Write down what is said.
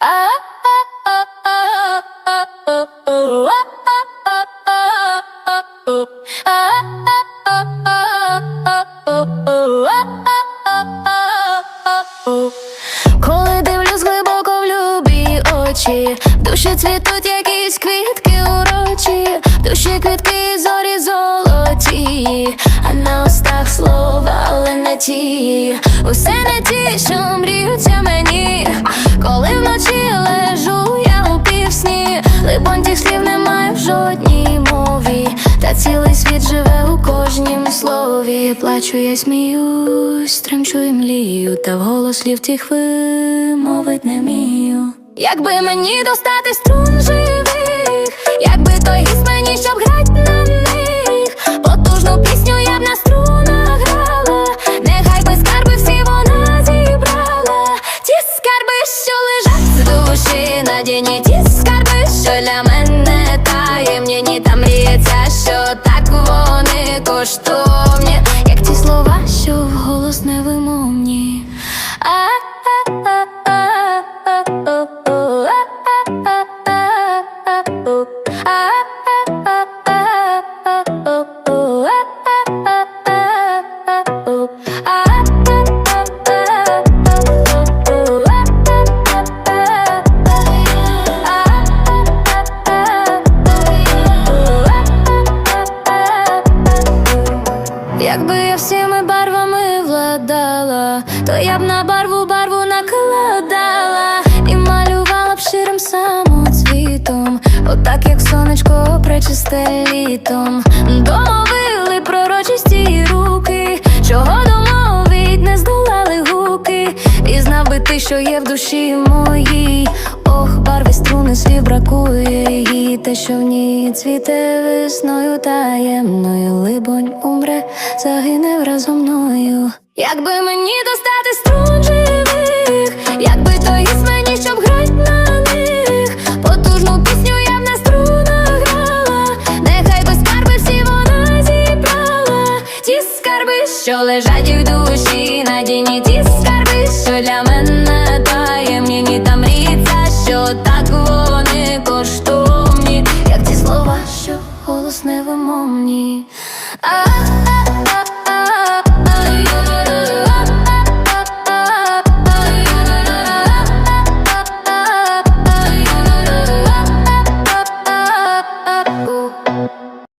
Коли дивлюсь глибоко в любі очі, душі цвітуть якісь квітки урочі, душі квітки зорі золоті, а на устах слова, але не ті, усе не ті, що мріються тих слів немає в жодній мові, та цілий світ живе у кожнім слові. Плачу, я сміюсь, тремчу і млію, та вголос слів тих вимовить не вмію. Якби мені достати струн живих, якби той гіс мені, щоб грать на них, потужну пісню я б на струнах грала, нехай би скарби всі вона зібрала, ті скарби, що лежать в душі на Якби я всіми барвами владала, то я б на барву барву накладала і малювала б ширим самоцвітом, отак як сонечко пречисте літом. Домовили пророчисті руки, чого домовить, не здолали гуки, і знав би ти, що є в душі моїй. Барви струни слів бракує її, те, що в ній цвіте весною таємною, либонь умре, загине разом мною. Якби мені достати струн живих, якби той гіс мені, щоб грать на них, потужну пісню я б на струнах грала, нехай би скарби всі вона зібрала, ті скарби, що лежать в душі на дні, ті Ісус невимовні. А